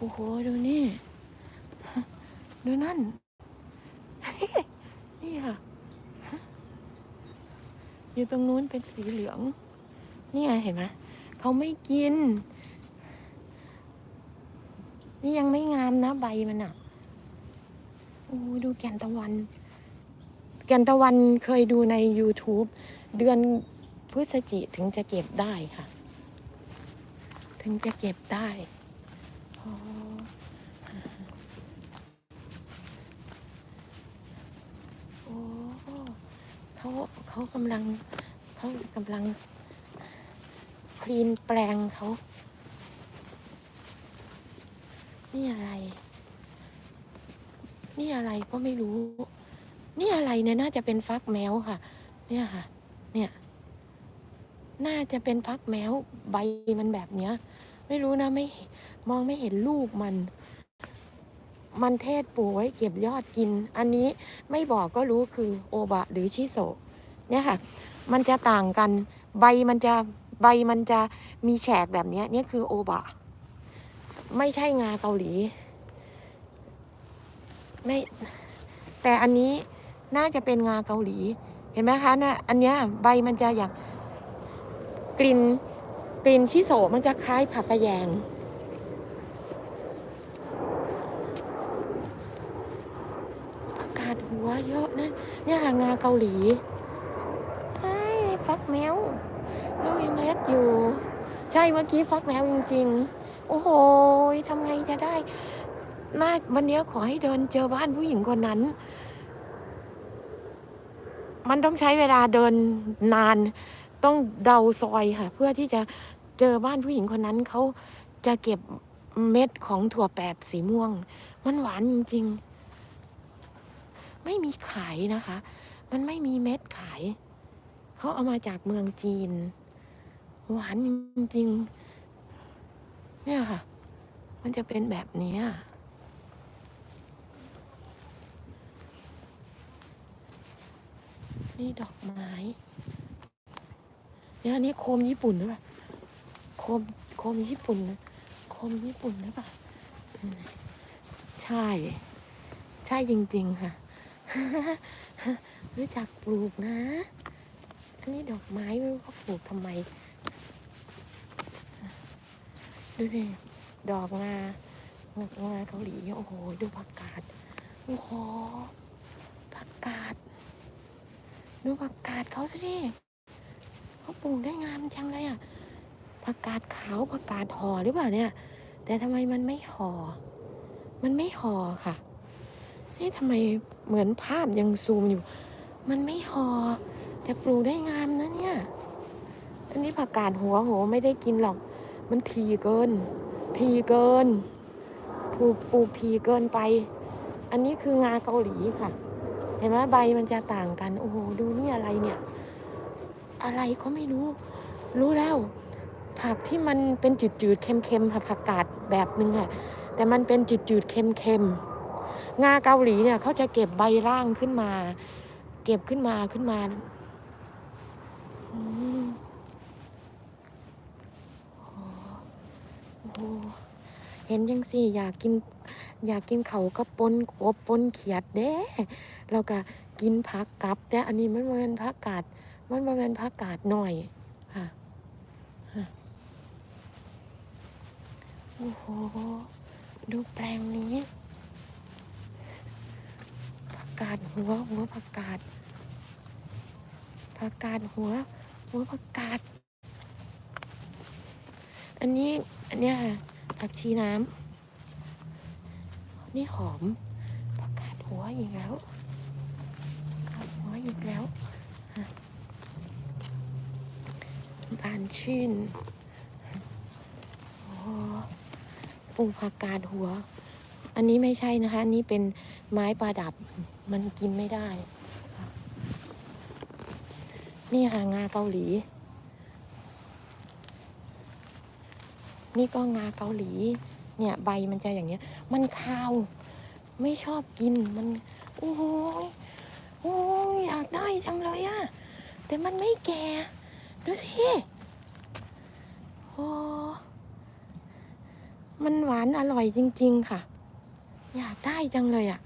โอ้โห ดูนี่ ดูนั่น นี่ค่ะ อยู่ตรงนู้นเป็นสีเหลือง นี่ไงเห็นไหมเขาไม่กิน นี่ยังไม่งามนะใบมันอะ โอ้ดูแก่นตะวัน แก่นตะวันเคยดูใน YouTube เดือนพฤศจิถึงจะเก็บได้ค่ะ ถึงจะเก็บได้ อ๋อโอ้เขาเขากำลังเขากำลังคลีนแปลงเขา นี่อะไร นี่อะไรก็ไม่รู้ นี่อะไรเนี่ยน่าจะเป็นฟักแมวค่ะ เนี่ยค่ะ เนี่ย น่าจะเป็นฟักแมวใบมันแบบเนี้ย ไม่รู้นะไม่มองไม่เห็นลูกมัน มันเทศปูไว้เก็บยอดกิน อันนี้ไม่บอกก็รู้คือโอบะหรือชิโซเนี่ยค่ะ มันจะต่างกันใบมันจะใบมันจะมีแฉกแบบนี้เนี่ยคือโอบะ ไม่ใช่งาเกาหลี ไม่ แต่อันนี้น่าจะเป็นงาเกาหลี เห็นไหมคะนะอันเนี้ยใบมันจะอย่างกลิ่น ลิ่นชิโซมันจะคล้ายผักกระแยง ผักกาดหัวเยอะนะเนี่ยงาเกาหลีไอ้ฟักแมวลูกยังเล็กอยู่ ใช่เมื่อกี้ฟักแมวจริง ๆ โอ้โหทำไงจะได้น่าวันนี้ขอให้เดินเจอบ้านผู้หญิงคนนั้น มันต้องใช้เวลาเดินนาน ต้องเดาซอยค่ะ เพื่อที่จะ เจอบ้านผู้หญิงคนนั้นเขาจะเก็บเม็ดของถั่วแปบสีม่วง มันหวานจริง ๆ ไม่มีขายนะคะ มันไม่มีเม็ดขาย เขาเอามาจากเมืองจีน หวานจริง ๆ เนี่ยค่ะ มันจะเป็นแบบนี้นี่ดอกไม้เนี่ยอันนี้โคมญี่ปุ่นหรือเปล่าโคมโคมญี่ปุ่นนะโคมญี่ปุ่นหรือเปล่าใช่ ใช่จริง ๆ ค่ะรู้จักปลูกนะ อันนี้ดอกไม้ไม่รู้เขาปลูกทำไม ดูสิ ดอกงางาเกาหลี โอ้โห ดูผักกาด โอ้โห ผักกาด ดูผักกาดเขาสิเขาปลูกได้งามจังเลยอะ ผักกาดขาวผักกาดห่อหรือเปล่าเนี่ย แต่ทำไมมันไม่ห่อ มันไม่ห่อค่ะนี่ทำไมเหมือนภาพยังซูมอยู่ มันไม่ห่อแต่ปลูกได้งามนะเนี่ย อันนี้ผักกาดหัวโหไม่ได้กินหรอก มันทีเกิน ทีเกินปลูกปลูกทีเกินไป อันนี้คืองาเกาหลีค่ะ เห็นไหมใบมันจะต่างกัน โอ้โห ดูนี่อะไรเนี่ย อะไรก็ไม่รู้ รู้แล้ว ผักที่มันเป็นจืดๆเค็มๆค่ะผักกาดแบบนึงค่ะ แต่มันเป็นจืดๆเค็มๆงาเกาหลีเนี่ยเขาจะเก็บใบร่างขึ้นมา เก็บขึ้นมาขึ้นมาเห็นยังสิอยากกิน อยากกินเขาก็ปนกบปนเขียดเด้แล้วก็กินผักกับ แต่อันนี้มันมันผักกาดมันมันผักกาดหน่อยค่ะฮะ โอ้โห ดูแปลงนี้ผักกาดหัวหัวผักกาดผักกาดหัว หัวผักกาด อันนี้อันเนี้ยค่ะผักชีน้ำนี่หอมผักกาดหัวอีกแล้วผักกาดหัวอีกแล้วบานชื่นโอ้ ปลูกผักกาดหัว อันนี้ไม่ใช่นะคะ อันนี้เป็นไม้ประดับ มันกินไม่ได้ นี่ค่ะงาเกาหลี นี่ก็งาเกาหลี เนี่ยใบมันจะอย่างเงี้ย มันคาว ไม่ชอบกิน มัน โอ้โหยโอ้ยอยากได้จังเลยอะ แต่มันไม่แก่ ดูสิ โอ้ มันหวานอร่อยจริง ๆ ค่ะ อยากได้จังเลยอะ่ะ